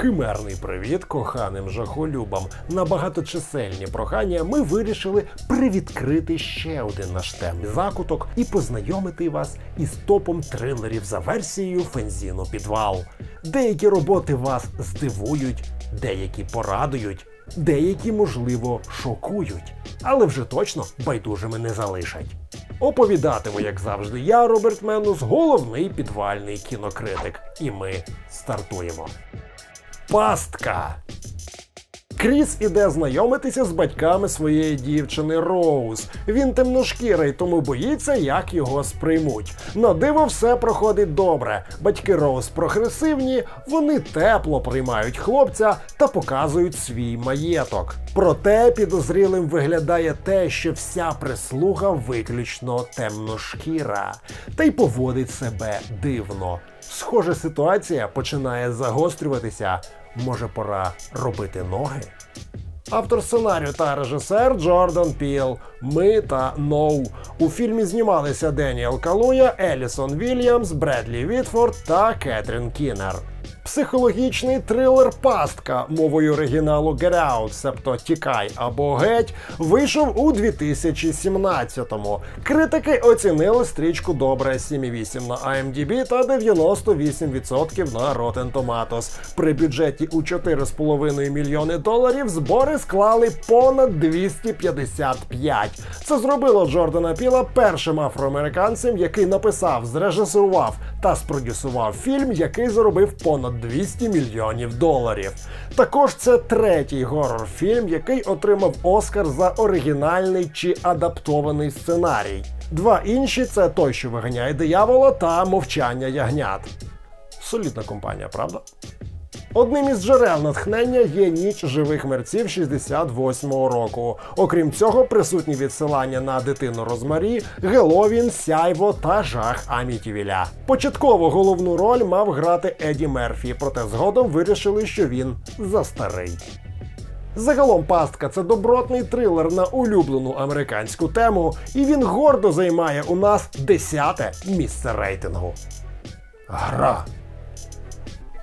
Химерний привіт коханим жахолюбам. На багаточисельні прохання ми вирішили привідкрити ще один наш темний закуток і познайомити вас із топом трилерів за версією Фензіну Підвал. Деякі роботи вас здивують, деякі порадують, деякі, можливо, шокують, але вже точно байдужими не залишать. Оповідатиму, як завжди, я, Роберт Менус, головний підвальний кінокритик. І ми стартуємо. Пастка. Кріс іде знайомитися з батьками своєї дівчини Роуз. Він темношкірий, тому боїться, як його сприймуть. На диво все проходить добре. Батьки Роуз прогресивні, вони тепло приймають хлопця та показують свій маєток. Проте підозрілим виглядає те, що вся прислуга виключно темношкіра, та й поводить себе дивно. Схоже, ситуація починає загострюватися. Може, пора робити ноги? Автор сценарію та режисер Джордан Піл. Ми та Ноу. У фільмі знімалися Деніел Калуя, Елісон Вільямс, Бредлі Вітфорд та Кетрін Кінер. Психологічний трилер Пастка мовою оригіналу Get Out, себто Тікай або Геть, вийшов у 2017-му. Критики оцінили стрічку добре 7,8 на IMDb та 98% на Rotten Tomatoes. При бюджеті у 4,5 мільйони доларів збори склали понад 255. Це зробило Джордана Піла першим афроамериканцем, який написав, зрежисував та спродюсував фільм, який заробив понад 200 мільйонів доларів. Також це третій горор-фільм, який отримав Оскар за оригінальний чи адаптований сценарій. Два інші це той, що виганяє диявола та мовчання ягнят. Солідна компанія, правда? Одним із джерел натхнення є ніч живих мерців 68-го року. Окрім цього, присутні відсилання на дитину Розмарі, Геловін, Сяйво та жах Амітівіля. Початково головну роль мав грати Еді Мерфі, проте згодом вирішили, що він застарий. Загалом пастка це добротний трилер на улюблену американську тему, і він гордо займає у нас десяте місце рейтингу. Гра.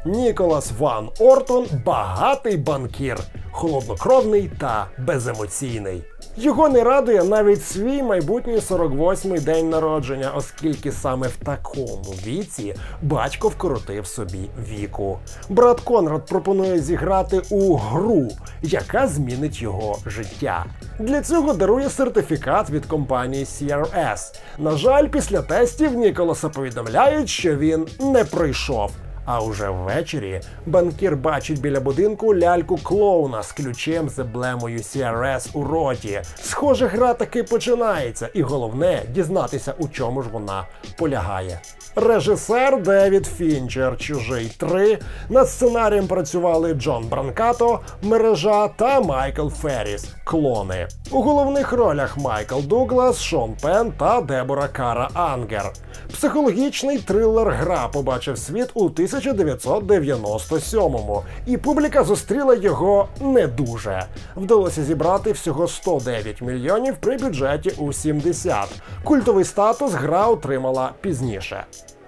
Ніколас Ван Ортон багатий банкір, холоднокровний та беземоційний. Його не радує навіть свій майбутній 48-й день народження, оскільки саме в такому віці батько вкоротив собі віку. Брат Конрад пропонує зіграти у гру, яка змінить його життя. Для цього дарує сертифікат від компанії CRS. На жаль, після тестів Ніколаса повідомляють, що він не пройшов. А уже ввечері банкір бачить біля будинку ляльку клоуна з ключем з емблемою CRS у роті. Схоже, гра таки починається, і головне дізнатися, у чому ж вона полягає. Режисер Девід Фінчер, Чужий 3. Над сценарієм працювали Джон Бранкато, мережа та Майкл Ферріс. Клони. У головних ролях Майкл Дуглас, Шон Пен та Дебора Кара Ангер. Психологічний трилер Гра побачив світ у 1997-му, і публіка зустріла його не дуже. Вдалося зібрати всього 109 мільйонів при бюджеті у 70. Культовий статус гра отримала пізніше.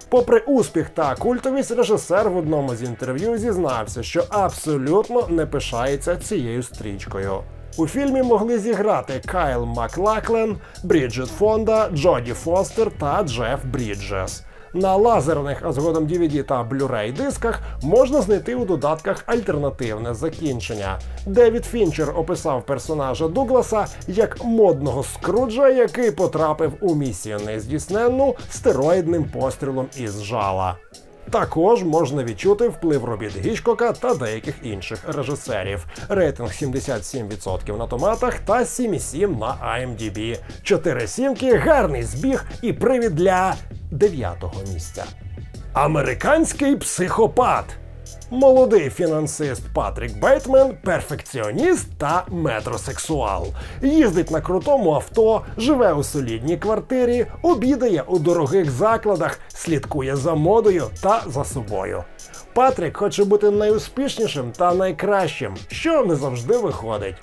Попри успіх та культовість, режисер в одному з інтерв'ю зізнався, що абсолютно не пишається цією стрічкою. У фільмі могли зіграти Кайл Маклаклен, Бріджит Фонда, Джоді Фостер та Джеф Бріджес. На лазерних, а згодом DVD та Blu-ray дисках можна знайти у додатках альтернативне закінчення. Девід Фінчер описав персонажа Дугласа як модного скруджа, який потрапив у місію нездійсненну стероїдним пострілом із жала. Також можна відчути вплив робіт Гічкока та деяких інших режисерів. Рейтинг 77% на томатах та 7,7 на IMDb. Чотири сімки, гарний збіг і привід для дев'ятого місця. Американський психопат. Молодий фінансист Патрік Бейтмен, перфекціоніст та метросексуал. Їздить на крутому авто, живе у солідній квартирі, обідає у дорогих закладах, слідкує за модою та за собою. Патрік хоче бути найуспішнішим та найкращим, що не завжди виходить.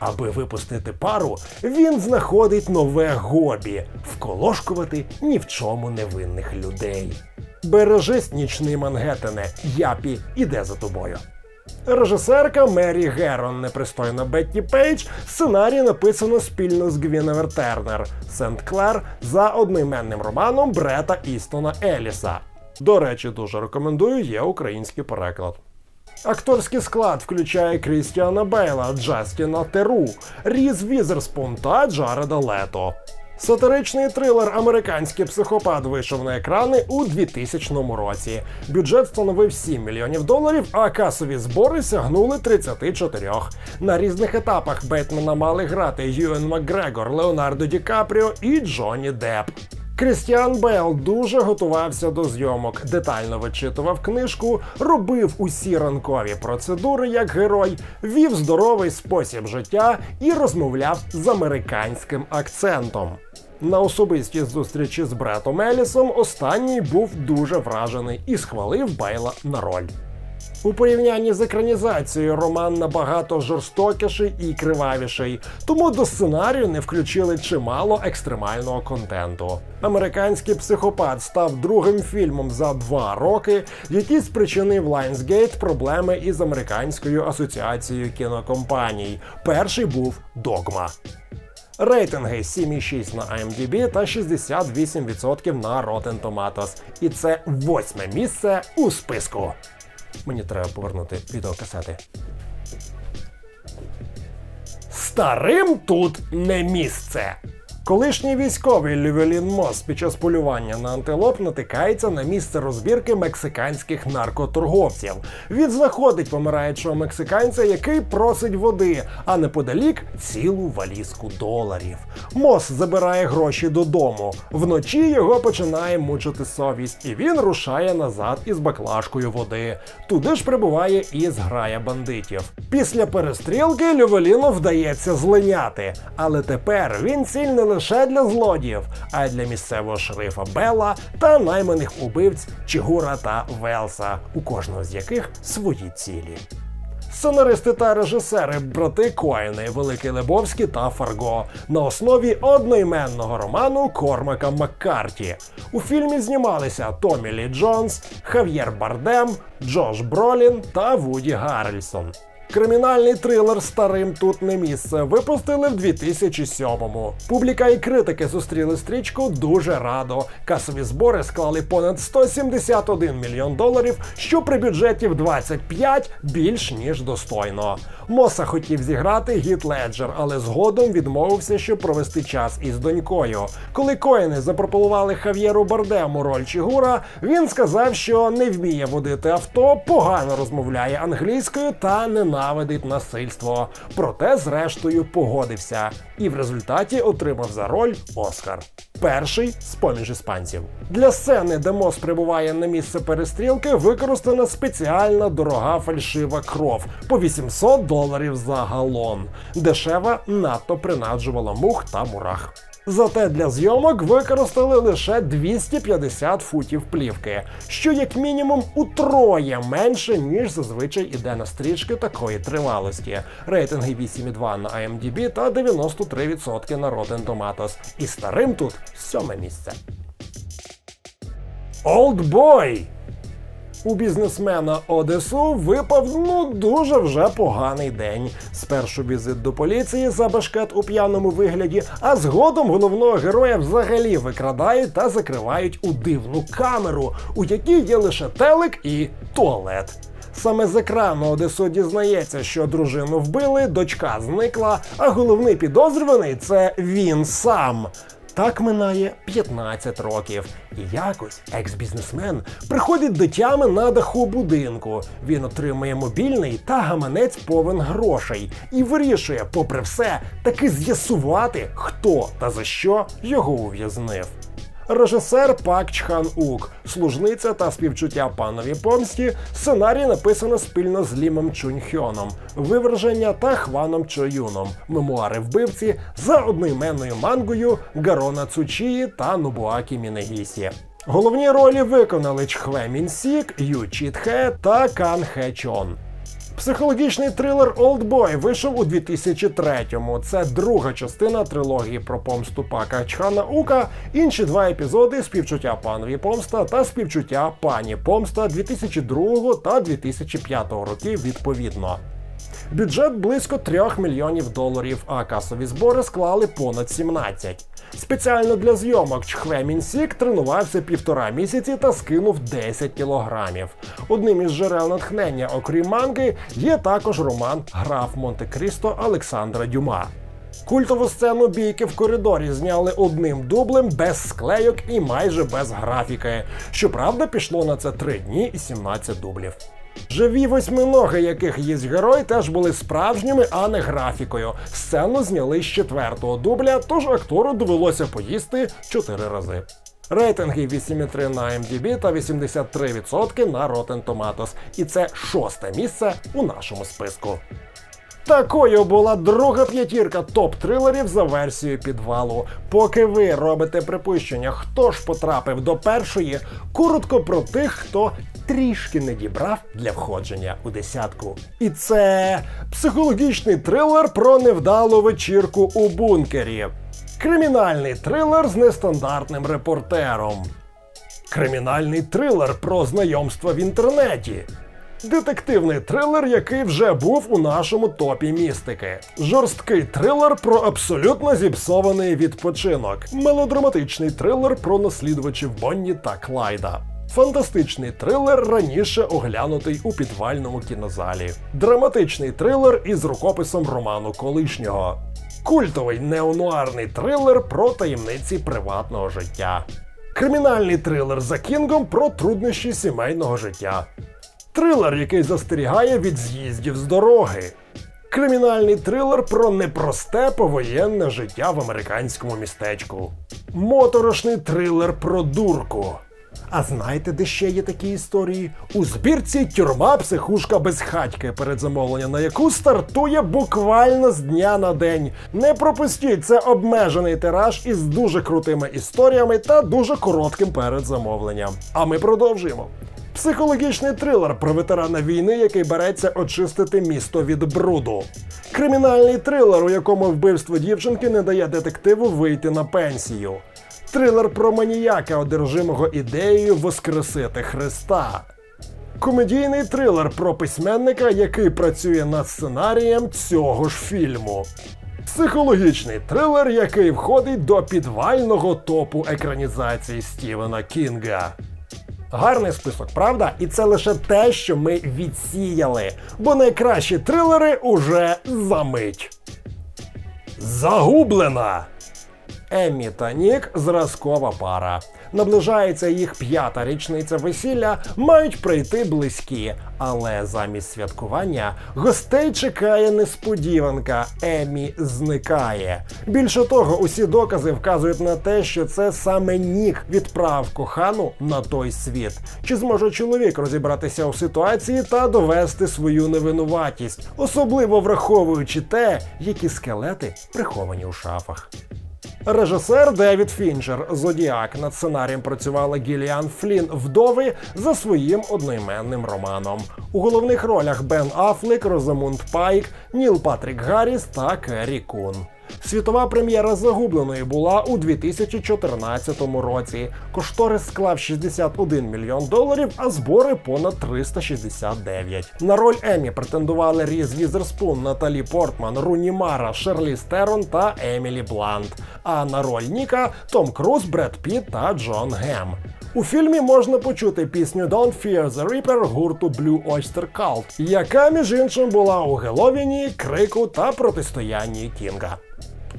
Аби випустити пару, він знаходить нове хобі вколошкувати ні в чому невинних людей. Бережись, нічний Мангеттене, Япі іде за тобою. Режисерка Мері Герон, непристойна Бетті Пейдж. Сценарій написано спільно з Гвіневер Тернер Сент Клер за одноіменним романом Брета Істона Еліса. До речі, дуже рекомендую, є український переклад. Акторський склад включає Крістіана Бейла, Джастіна Теру, Різ Візерспун та Джареда Лето. Сатиричний трилер Американський психопат вийшов на екрани у 2000 році. Бюджет становив 7 мільйонів доларів, а касові збори сягнули 34. На різних етапах Бетмена мали грати Юен Макгрегор, Леонардо Ді Капріо і Джонні Депп. Крістіан Бейл дуже готувався до зйомок, детально вичитував книжку, робив усі ранкові процедури як герой, вів здоровий спосіб життя і розмовляв з американським акцентом. На особистій зустрічі з Бретом Елісом останній був дуже вражений і схвалив Бейла на роль. У порівнянні з екранізацією роман набагато жорстокіший і кривавіший, тому до сценарію не включили чимало екстремального контенту. Американський психопат став другим фільмом за два роки, який спричинив Lionsgate проблеми із американською асоціацією кінокомпаній. Перший був Догма. Рейтинги 7,6 на IMDb та 68% на Rotten Tomatoes. І це восьме місце у списку. Мені треба повернути відеокасети. Старим тут не місце. Колишній військовий Лювелін Мос під час полювання на антилоп натикається на місце розбірки мексиканських наркоторговців. Він знаходить помираючого мексиканця, який просить води, а неподалік цілу валізку доларів. Мос забирає гроші додому. Вночі його починає мучити совість, і він рушає назад із баклажкою води. Туди ж прибуває і зграя бандитів. Після перестрілки Лювеліну вдається злиняти, але тепер він ціль не лише для злодіїв, а й для місцевого шерифа Белла та найманих убивць Чигура та Велса, у кожного з яких свої цілі. Сценаристи та режисери брати Коїни, Великий Лебовський та Фарго на основі одноіменного роману Кормака Маккарті. У фільмі знімалися Томі Лі Джонс, Хав'єр Бардем, Джош Бролін та Вуді Гаррельсон. Кримінальний трилер старим тут не місце випустили в 2007-му. Публіка і критики зустріли стрічку дуже радо. Касові збори склали понад 171 мільйон доларів, що при бюджеті в 25 більш ніж достойно. Моса хотів зіграти Гіт Леджер, але згодом відмовився, щоб провести час із донькою. Коли коїни запропонували Хав'єру Бардему роль Чигура, він сказав, що не вміє водити авто, погано розмовляє англійською та ненавидить насильство. Проте, зрештою, погодився і в результаті отримав за роль Оскар. Перший з поміж іспанців для сцени, де Мос прибуває на місце перестрілки, використана спеціальна дорога фальшива кров по 800 доларів за галон. Дешева надто принаджувала мух та мурах. Зате для зйомок використали лише 250 футів плівки, що як мінімум утроє менше, ніж зазвичай іде на стрічки такої тривалості. Рейтинги 8,2 на IMDb та 93% на Rotten Tomatoes. І старим тут сьоме місце. Олдбой! У бізнесмена Одесу випав ну дуже вже поганий день. Спершу візит до поліції за бешкет у п'яному вигляді, а згодом головного героя взагалі викрадають та закривають у дивну камеру, у якій є лише телек і туалет. Саме з екрану Одесу дізнається, що дружину вбили, дочка зникла, а головний підозрюваний це він сам. Так минає 15 років. І якось екс-бізнесмен приходить до тями на даху будинку. Він отримує мобільний та гаманець повен грошей і вирішує, попри все, таки з'ясувати, хто та за що його ув'язнив. Режисер Пак Чхан Ук, служниця та співчуття панові помсті. Сценарій написано спільно з Лімом Чунь Хьоном, виверження та Хваном Чоюном, мемуари вбивці за одноіменною мангою Гарона Цучії та Нобуакі Мінегісі. Головні ролі виконали Чхве Мінсік, Ю Чіт Хе та Кан Хе Чон. Психологічний трилер Олдбой вийшов у 2003-му. Це друга частина трилогії про помсту Пака Чхана Ука. Інші два епізоди співчуття панові помста та співчуття пані помста 2002 та 2005 років відповідно. Бюджет близько 3 мільйонів доларів, а касові збори склали понад 17. Спеціально для зйомок Чхве Мінсік тренувався півтора місяці та скинув 10 кілограмів. Одним із джерел натхнення, окрім манги, є також роман Граф Монте-Крісто Олександра Дюма. Культову сцену бійки в коридорі зняли одним дублем без склейок і майже без графіки. Щоправда, пішло на це 3 дні і 17 дублів. Живі восьминоги, яких їсть герой, теж були справжніми, а не графікою. Сцену зняли з четвертого дубля, тож актору довелося поїсти чотири рази. Рейтинги 8,3 на MDB та 83% на Rotten Tomatoes. І це шосте місце у нашому списку. Такою була друга п'ятірка топ-трилерів за версією підвалу. Поки ви робите припущення, хто ж потрапив до першої, коротко про тих, хто трішки не дібрав для входження у десятку. І це психологічний трилер про невдалу вечірку у бункері. Кримінальний трилер з нестандартним репортером. Кримінальний трилер про знайомства в інтернеті. Детективний трилер, який вже був у нашому топі містики. Жорсткий трилер про абсолютно зіпсований відпочинок. Мелодраматичний трилер про наслідувачів Бонні та Клайда. Фантастичний трилер, раніше оглянутий у підвальному кінозалі. Драматичний трилер із рукописом роману колишнього. Культовий неонуарний трилер про таємниці приватного життя. Кримінальний трилер за Кінгом про труднощі сімейного життя. Трилер, який застерігає від з'їздів з дороги. Кримінальний трилер про непросте повоєнне життя в американському містечку. Моторошний трилер про дурку. А знаєте, де ще є такі історії? У збірці тюрма психушка без хатьки, передзамовлення на яку стартує буквально з дня на день. Не пропустіть, це обмежений тираж із дуже крутими історіями та дуже коротким передзамовленням. А ми продовжуємо. Психологічний трилер про ветерана війни, який береться очистити місто від бруду. Кримінальний трилер, у якому вбивство дівчинки не дає детективу вийти на пенсію. Трилер про маніяка, одержимого ідеєю воскресити Христа. Комедійний трилер про письменника, який працює над сценарієм цього ж фільму. Психологічний трилер, який входить до підвального топу екранізації Стівена Кінга. Гарний список, правда? І це лише те, що ми відсіяли, бо найкращі трилери уже за мить. Загублена! Еммі та Нік зразкова пара. Наближається їх п'ята річниця весілля, мають прийти близькі, але замість святкування гостей чекає несподіванка. Еммі зникає. Більше того, усі докази вказують на те, що це саме Нік відправ кохану на той світ. Чи зможе чоловік розібратися у ситуації та довести свою невинуватість, особливо враховуючи те, які скелети приховані у шафах. Режисер Девід Фінджер Зодіак над сценарієм працювала Гіліан Флін вдови за своїм одноіменним романом. У головних ролях Бен Аффлек, Розамунд Пайк, Ніл Патрік Гарріс та Керрі Кун. Світова прем'єра загубленої була у 2014 році. Кошторис склав 61 мільйон доларів, а збори понад 369. На роль Емі претендували Різ Візерспун, Наталі Портман, Руні Мара, Шерлі Стерон та Емілі Блант. А на роль Ніка Том Круз, Бред Піт та Джон Гем. У фільмі можна почути пісню Don't Fear the Reaper гурту Blue Oyster Cult, яка між іншим була у Геловіні, крику та протистоянні Кінга.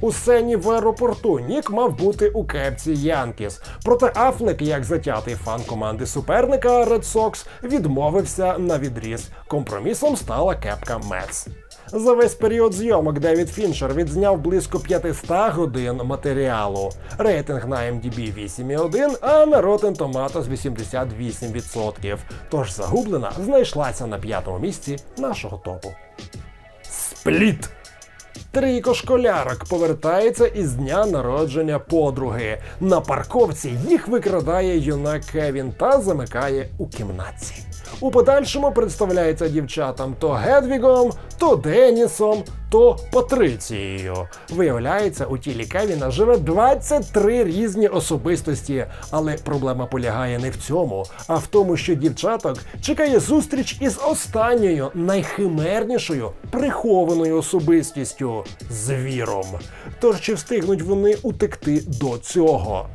У сцені в аеропорту Нік мав бути у кепці Янкіс. Проте Афлек, як затятий фан команди суперника Red Sox, відмовився на відріз. Компромісом стала кепка Мец. За весь період зйомок Девід Фінчер відзняв близько 500 годин матеріалу. Рейтинг на MDB 8,1, а на Rotten Tomatoes 88%. Тож загублена знайшлася на п'ятому місці нашого топу. Спліт! Трійко школярок повертається із дня народження подруги. На парковці їх викрадає юнак Кевін та замикає у кімнатці. У подальшому представляється дівчатам то Гедвігом, то Денісом, то Патрицією. Виявляється, у тілі Кевіна живе 23 різні особистості, але проблема полягає не в цьому, а в тому, що дівчаток чекає зустріч із останньою найхимернішою прихованою особистістю звіром. Тож чи встигнуть вони утекти до цього?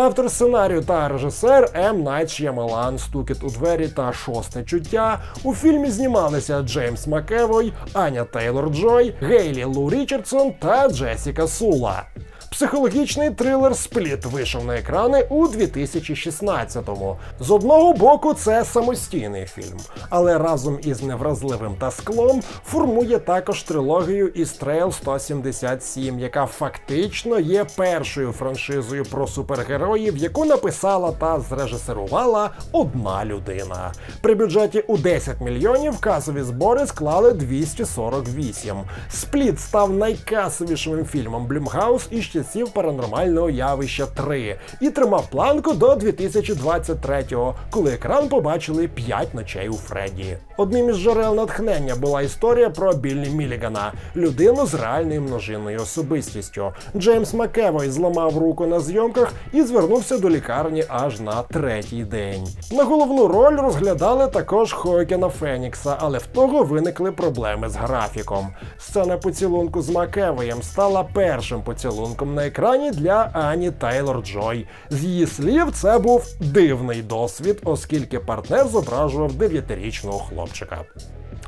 Автор сценарію та режисер М. Найт Ш'ямалан, Стукіт у двері та шосте чуття. У фільмі знімалися Джеймс Макевой, Аня Тейлор Джой, Гейлі Лу Річардсон та Джесіка Сула. Психологічний трилер Спліт вийшов на екрани у 2016-му. З одного боку, це самостійний фільм, але разом із невразливим та склом формує також трилогію із Трейл 177, яка фактично є першою франшизою про супергероїв, яку написала та зрежисерувала одна людина. При бюджеті у 10 мільйонів касові збори склали 248. Спліт став найкасовішим фільмом Блюмгаус із часів паранормального явища 3 і тримав планку до 2023-го, коли екран побачили 5 ночей у Фредді. Одним із джерел натхнення була історія про Біллі Мілігана, людину з реальною множинною особистістю. Джеймс Макевой зламав руку на зйомках і звернувся до лікарні аж на третій день. На головну роль розглядали також Хоекена Фенікса, але в того виникли проблеми з графіком. Сцена поцілунку з Макевоєм стала першим поцілунком на екрані для Ані Тейлор Джой. З її слів, це був дивний досвід, оскільки партнер зображував 9-річного хлопчика.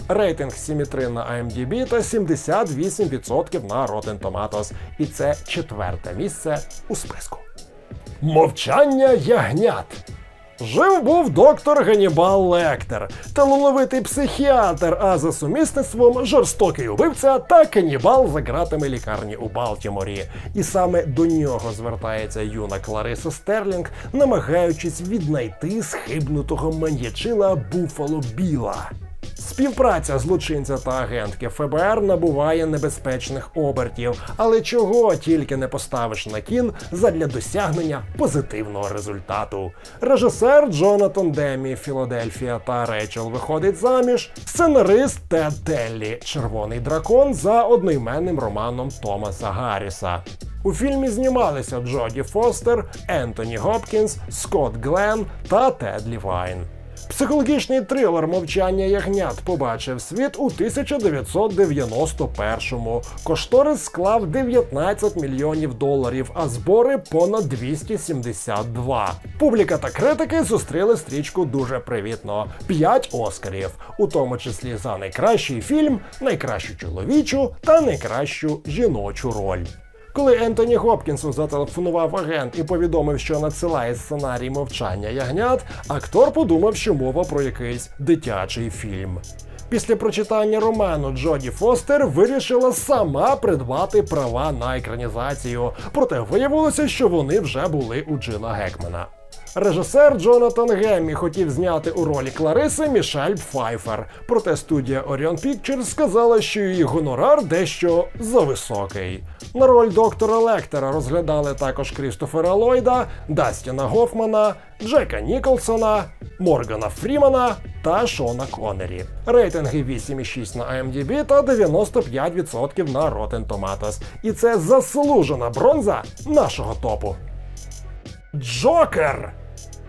Рейтинг 7,3 на IMDb та 78% на Rotten Tomatoes. І це четверте місце у списку. Мовчання ягнят. Жив був доктор Ганібал Лектер, талановитий психіатр, а за сумісництвом жорстокий убивця та канібал за ґратами лікарні у Балтіморі. І саме до нього звертається юна Клариса Стерлінг, намагаючись віднайти схибнутого маньячила Буфало Біла. Співпраця злочинця та агентки ФБР набуває небезпечних обертів, але чого тільки не поставиш на кін задля досягнення позитивного результату. Режисер Джонатан Демі, Філадельфія та Рейчел виходить заміж, сценарист Тед Теллі, Червоний дракон за одноіменним романом Томаса Гарріса. У фільмі знімалися Джоді Фостер, Ентоні Гопкінс, Скотт Глен та Тед Лівайн. Психологічний трилер Мовчання ягнят побачив світ у 1991-му. Кошторис склав 19 мільйонів доларів, а збори понад 272. Публіка та критики зустріли стрічку дуже привітно: 5 оскарів, у тому числі за найкращий фільм, найкращу чоловічу та найкращу жіночу роль. Коли Ентоні Гопкінсу зателефонував агент і повідомив, що надсилає сценарій мовчання ягнят, актор подумав, що мова про якийсь дитячий фільм. Після прочитання роману Джоді Фостер вирішила сама придбати права на екранізацію, проте виявилося, що вони вже були у Джина Гекмена. Режисер Джонатан Геммі хотів зняти у ролі Клариси Мішель Пфайфер, проте студія Orion Pictures сказала, що її гонорар дещо зависокий. На роль доктора Лектера розглядали також Крістофера Ллойда, Дастіна Гофмана, Джека Ніколсона, Моргана Фрімана та Шона Коннері. Рейтинги 8,6 на IMDb та 95% на Rotten Tomatoes. І це заслужена бронза нашого топу. Джокер!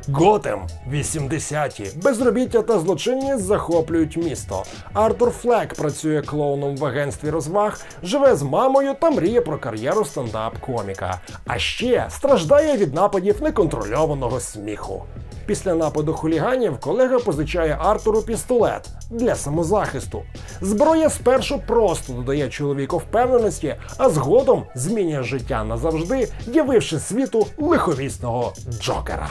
Готем 80-ті. Безробіття та злочинність захоплюють місто. Артур Флек працює клоуном в агентстві розваг, живе з мамою та мріє про кар'єру стендап-коміка. А ще страждає від нападів неконтрольованого сміху. Після нападу хуліганів колега позичає Артуру пістолет для самозахисту. Зброя спершу просто додає чоловіку впевненості, а згодом змінює життя назавжди, явивши світу лиховісного Джокера.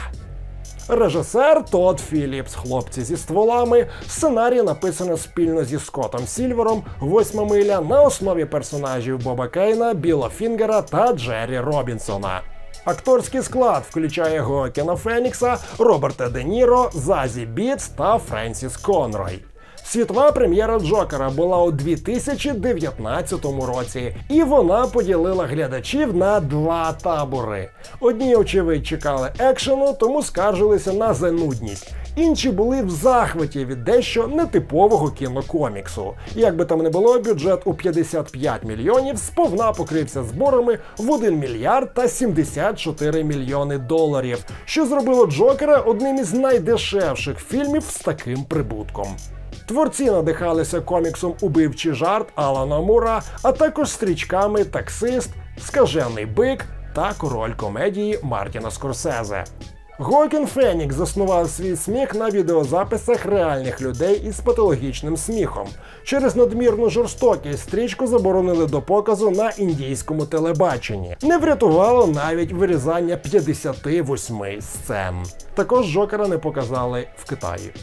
Режисер Тодд Філіпс, хлопці зі стволами. Сценарій написано спільно зі Скоттом Сільвером, восьма миля на основі персонажів Боба Кейна, Біла Фінгера та Джері Робінсона. Акторський склад включає Гоакена Фенікса, Роберта Де Ніро, Зазі Біц та Френсіс Конрой. Світова прем'єра Джокера була у 2019 році, і вона поділила глядачів на два табори. Одні, очевидь, чекали екшену, тому скаржилися на занудність. Інші були в захваті від дещо нетипового кінокоміксу. Як би там не було, бюджет у 55 мільйонів сповна покрився зборами в 1 мільярд та 74 мільйони доларів, що зробило Джокера одним із найдешевших фільмів з таким прибутком. Творці надихалися коміксом Убивчий жарт Алана Мура, а також стрічками Таксист, Скажений бик та Король комедії Мартіна Скорсезе. Гокін Фенікс заснував свій сміх на відеозаписах реальних людей із патологічним сміхом. Через надмірну жорстокість стрічку заборонили до показу на індійському телебаченні. Не врятувало навіть вирізання 58 сцен. Також Джокера не показали в Китаї.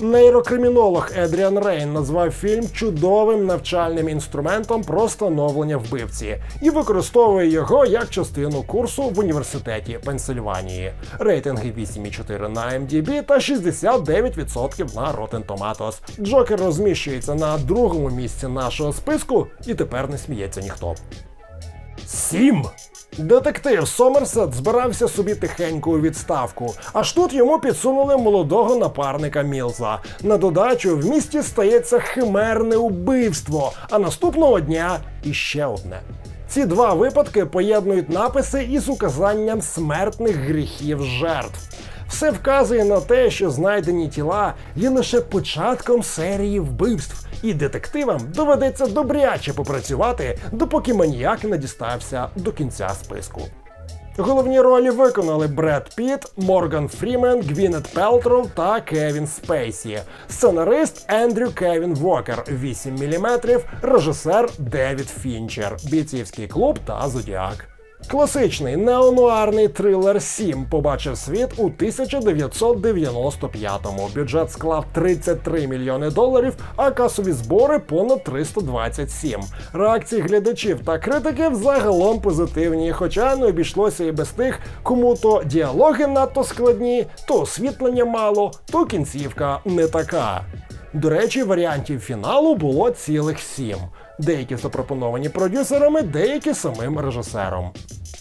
Нейрокримінолог Едріан Рейн назвав фільм чудовим навчальним інструментом про встановлення вбивці і використовує його як частину курсу в університеті Пенсильванії. Рейтинги 8,4 на MDB та 69% на Rotten Tomatoes. Джокер розміщується на другому місці нашого списку, і тепер не сміється ніхто. Сім. Детектив Сомерсет збирався собі тихенько у відставку, аж тут йому підсунули молодого напарника Мілза. На додачу в місті стається химерне убивство, а наступного дня іще одне. Ці два випадки поєднують написи із указанням смертних гріхів жертв. Все вказує на те, що знайдені тіла є лише початком серії вбивств, і детективам доведеться добряче попрацювати, допоки маніяк не дістався до кінця списку. Головні ролі виконали Бред Піт, Морган Фрімен, Гвінет Пелтров та Кевін Спейсі. Сценарист Ендрю Кевін Вокер 8 мм, режисер Девід Фінчер, бійцівський клуб та Зодіак. Класичний неонуарний трилер 7 побачив світ у 1995-му. Бюджет склав 33 мільйони доларів, а касові збори понад 327. Реакції глядачів та критиків загалом позитивні, хоча не обійшлося і без тих, кому то діалоги надто складні, то освітлення мало, то кінцівка не така. До речі, варіантів фіналу було цілих сім. Деякі запропоновані продюсерами, деякі самим режисером.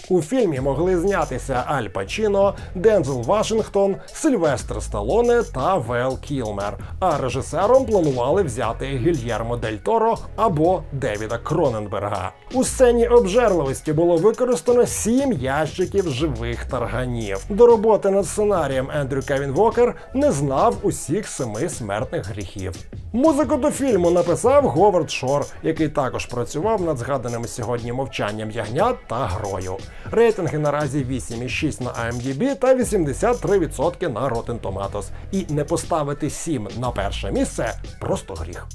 У фільмі могли знятися Аль Пачіно, Дензел Вашингтон, Сильвестр Сталоне та Вел Кілмер. А режисером планували взяти Гільєрмо Дель Торо або Девіда Кроненберга. У сцені обжерливості було використано сім ящиків живих тарганів. До роботи над сценарієм Ендрю Кевін Вокер не знав усіх семи смертних гріхів. Музику до фільму написав Говард Шор, який також працював над згаданими сьогодні мовчанням ягнят та грою. Рейтинги наразі 8,6 на IMDb та 83% на Rotten Tomatoes. І не поставити 7 на перше місце просто гріх.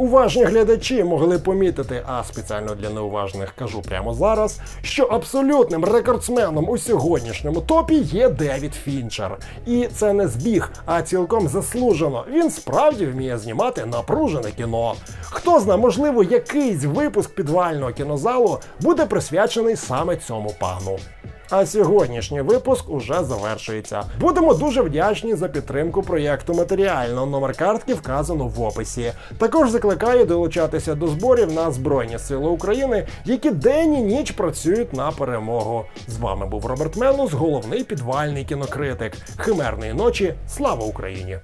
Уважні глядачі могли помітити, а спеціально для неуважних кажу прямо зараз, що абсолютним рекордсменом у сьогоднішньому топі є Девід Фінчер. І це не збіг, а цілком заслужено. Він справді вміє знімати напружене кіно. Хто зна, можливо, якийсь випуск підвального кінозалу буде присвячений саме цьому пану. А сьогоднішній випуск уже завершується. Будемо дуже вдячні за підтримку проєкту матеріально. Номер картки вказано в описі. Також закликаю долучатися до зборів на Збройні Сили України, які день і ніч працюють на перемогу. З вами був Роберт Менус, головний підвальний кінокритик. Химерної ночі. Слава Україні!